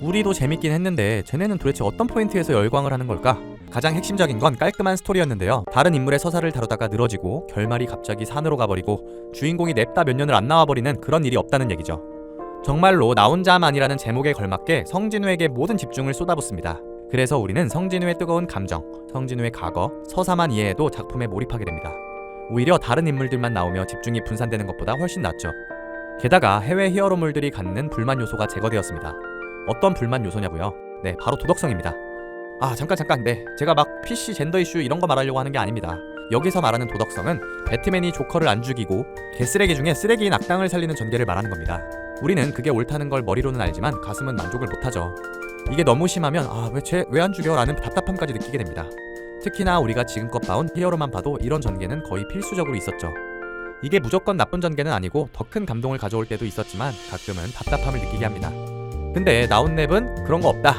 우리도 재밌긴 했는데 쟤네는 도대체 어떤 포인트에서 열광을 하는 걸까? 가장 핵심적인 건 깔끔한 스토리였는데요. 다른 인물의 서사를 다루다가 늘어지고 결말이 갑자기 산으로 가버리고 주인공이 냅다 몇 년을 안 나와버리는 그런 일이 없다는 얘기죠. 정말로 나 혼자만이라는 제목에 걸맞게 성진우에게 모든 집중을 쏟아붓습니다. 그래서 우리는 성진우의 뜨거운 감정, 성진우의 과거, 서사만 이해해도 작품에 몰입하게 됩니다. 오히려 다른 인물들만 나오며 집중이 분산되는 것보다 훨씬 낫죠. 게다가 해외 히어로물들이 갖는 불만 요소가 제거되었습니다. 어떤 불만 요소냐고요? 네, 바로 도덕성입니다. 아, 잠깐 잠깐. 네. 제가 막 PC 젠더 이슈 이런 거 말하려고 하는 게 아닙니다. 여기서 말하는 도덕성은 배트맨이 조커를 안 죽이고 개쓰레기 중에 쓰레기인 악당을 살리는 전개를 말하는 겁니다. 우리는 그게 옳다는 걸 머리로는 알지만 가슴은 만족을 못하죠. 이게 너무 심하면 아, 왜 쟤 왜 안 죽여? 라는 답답함까지 느끼게 됩니다. 특히나 우리가 지금껏 봐온 히어로만 봐도 이런 전개는 거의 필수적으로 있었죠. 이게 무조건 나쁜 전개는 아니고 더 큰 감동을 가져올 때도 있었지만 가끔은 답답함을 느끼게 합니다. 근데 나온 랩은 그런 거 없다.